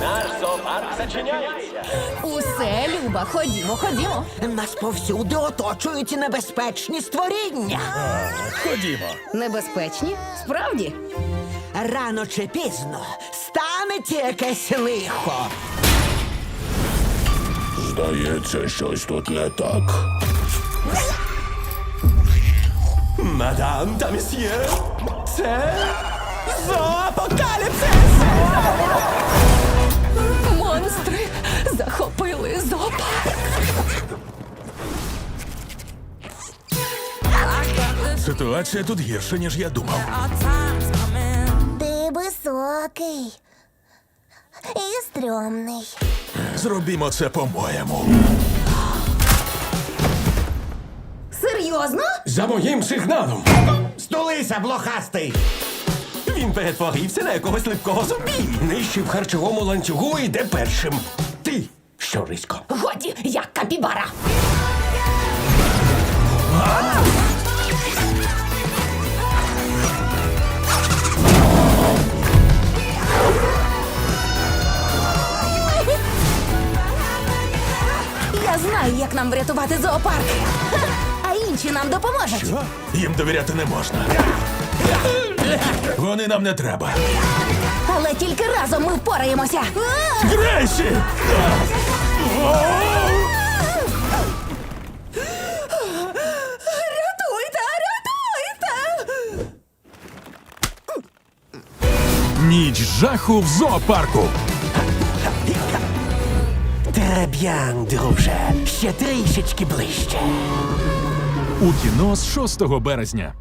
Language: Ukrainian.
Наш зоопарк зачиняється. Усе, Люба, ходімо, ходімо. Нас повсюди оточують небезпечні створіння. Ходімо. Небезпечні? Справді? Рано чи пізно станеться якесь лихо. Здається, щось тут не так. Мадам та месьє, це зоопокаліпсис! Ситуація тут гірша, ніж я думав. Ти високий і стрьомний. Зробімо це по-моєму. Серйозно? За моїм сигналом. Стулися, блохастий! Він перетворився на якогось липкого зомбі. Нижче в харчовому ланцюгу йде першим. Ти, щорисько. Годі, як капібара. Я знаю, як нам врятувати зоопарк. А інші нам допоможуть. Що? Їм довіряти не можна. Вони нам не треба. Але тільки разом ми впораємося. Грейсі! Рятуйте, рятуйте! Ніч жаху в зоопарку. Треб'ян, друже. Ще трішечки ближче. У кіно з 6 березня.